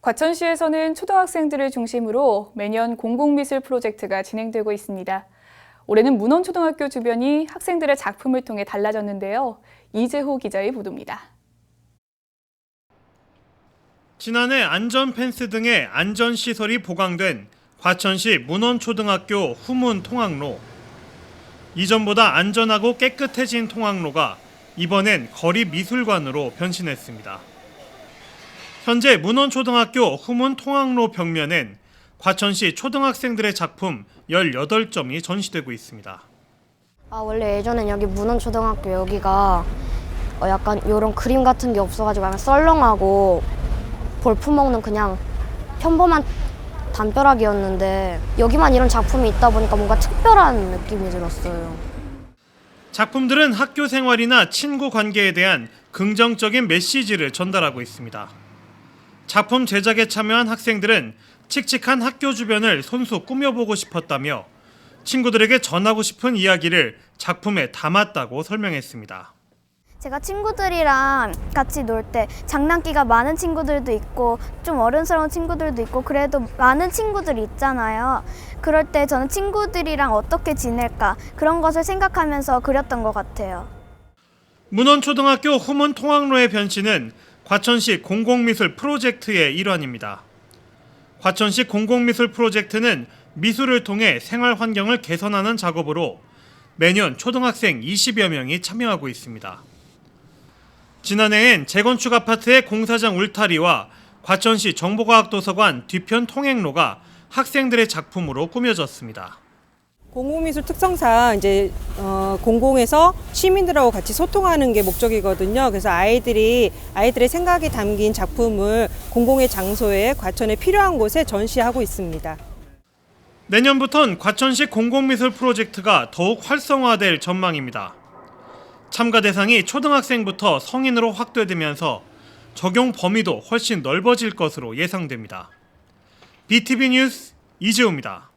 과천시에서는 초등학생들을 중심으로 매년 공공미술 프로젝트가 진행되고 있습니다. 올해는 문원초등학교 주변이 학생들의 작품을 통해 달라졌는데요. 이재호 기자의 보도입니다. 지난해 안전 펜스 등의 안전 시설이 보강된 과천시 문원초등학교 후문 통학로. 이전보다 안전하고 깨끗해진 통학로가 이번엔 거리 미술관으로 변신했습니다. 현재 문원초등학교 후문 통학로 벽면엔 과천시 초등학생들의 작품 18점이 전시되고 있습니다. 아 원래 예전엔 여기 문원초등학교 여기가 어, 약간 이런 그림 같은 게 없어가지고 약간 썰렁하고 볼품없는 그냥 평범한 담벼락이었는데 여기만 이런 작품이 있다 보니까 뭔가 특별한 느낌이 들었어요. 작품들은 학교 생활이나 친구 관계에 대한 긍정적인 메시지를 전달하고 있습니다. 작품 제작에 참여한 학생들은 칙칙한 학교 주변을 손수 꾸며보고 싶었다며 친구들에게 전하고 싶은 이야기를 작품에 담았다고 설명했습니다. 제가 친구들이랑 같이 놀 때 장난기가 많은 친구들도 있고 좀 어른스러운 친구들도 있고 그래도 많은 친구들이 있잖아요. 그럴 때 저는 친구들이랑 어떻게 지낼까 그런 것을 생각하면서 그렸던 것 같아요. 문원초등학교 후문 통학로의 변신은 과천시 공공미술 프로젝트의 일환입니다. 과천시 공공미술 프로젝트는 미술을 통해 생활 환경을 개선하는 작업으로 매년 초등학생 20여 명이 참여하고 있습니다. 지난해엔 재건축 아파트의 공사장 울타리와 과천시 정보과학도서관 뒤편 통행로가 학생들의 작품으로 꾸며졌습니다. 공공미술 특성상 이제 어, 공공에서 시민들하고 같이 소통하는 게 목적이거든요. 그래서 아이들이 아이들의 생각이 담긴 작품을 공공의 장소에 과천에 필요한 곳에 전시하고 있습니다. 내년부턴 과천시 공공미술 프로젝트가 더욱 활성화될 전망입니다. 참가 대상이 초등학생부터 성인으로 확대되면서 적용 범위도 훨씬 넓어질 것으로 예상됩니다. BTV 뉴스 이재호입니다.